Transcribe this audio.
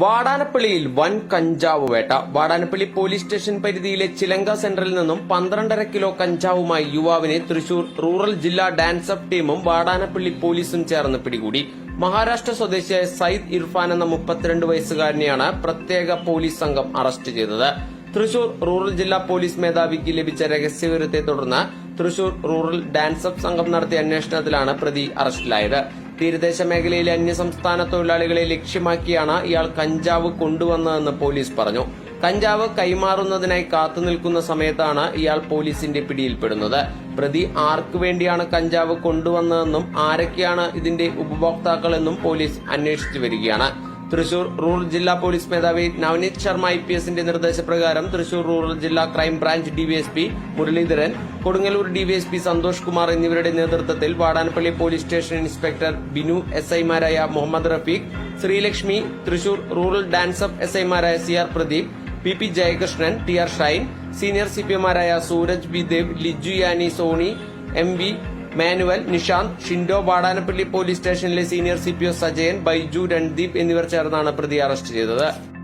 വാടാനപ്പള്ളിയിൽ വൻ കഞ്ചാവ് വേട്ട. വാടാനപ്പള്ളി പോലീസ് സ്റ്റേഷൻ പരിധിയിലെ ചിലങ്ക സെന്ററിൽ നിന്നും പന്ത്രണ്ടര കിലോ കഞ്ചാവുമായി യുവാവിനെ തൃശൂർ റൂറൽ ജില്ലാ ഡാൻസ് അപ്പ് ടീമും വാടാനപ്പള്ളി പോലീസും ചേർന്ന് പിടികൂടി. മഹാരാഷ്ട്ര സ്വദേശിയായ സയ്യിദ് ഇർഫാൻ എന്ന മുപ്പത്തിരണ്ട് വയസ്സുകാരനെയാണ് പ്രത്യേക പോലീസ് സംഘം അറസ്റ്റ് ചെയ്തത്. തൃശൂർ റൂറൽ ജില്ലാ പോലീസ് മേധാവിക്ക് ലഭിച്ച രഹസ്യവിവരത്തെ തുടർന്ന് തൃശൂർ റൂറൽ ഡാൻസ് അപ്പ് സംഘം നടത്തിയ അന്വേഷണത്തിലാണ് പ്രതി അറസ്റ്റിലായത്. തീരദേശ മേഖലയിലെ അന്യസംസ്ഥാന തൊഴിലാളികളെ ലക്ഷ്യമാക്കിയാണ് ഇയാൾ കഞ്ചാവ് കൊണ്ടുവന്നതെന്ന് പോലീസ് പറഞ്ഞു. കഞ്ചാവ് കൈമാറുന്നതിനായി കാത്തുനിൽക്കുന്ന സമയത്താണ് ഇയാൾ പോലീസിന്റെ പിടിയിൽപ്പെടുന്നത്. പ്രതി ആർക്കു വേണ്ടിയാണ് കഞ്ചാവ് കൊണ്ടുവന്നതെന്നും ആരൊക്കെയാണ് ഇതിന്റെ ഉപഭോക്താക്കളെന്നും പോലീസ് അന്വേഷിച്ചു വരികയാണ്. തൃശൂർ റൂറൽ ജില്ലാ പോലീസ് മേധാവി നവനീത് ശർമ്മ ഐ പി എസിന്റെ നിർദ്ദേശപ്രകാരം തൃശൂർ റൂറൽ ജില്ലാ crime branch DYSP Muraleedharan Kodungallur DYSP Santhosh Kumar എന്നിവരുടെ നേതൃത്വത്തിൽ Vadanappally police station inspector Binu S ഐമാരായ Muhammad Rafeeq Sreelakshmi Thrissur rural DANSAF S ഐമാരായ C R Pradeep P P Jayakrishnan T R Shine senior C P എമാരായ Sooraj B Dev Liju യാനി Sony M V Manuel Nishanth Shindo Vadanappally police സ്റ്റേഷനിലെ senior C P O Sajayan Baiju Randeep എന്നിവർ ചേർന്നാണ് പ്രതിയെ arrest ചെയ്തത്.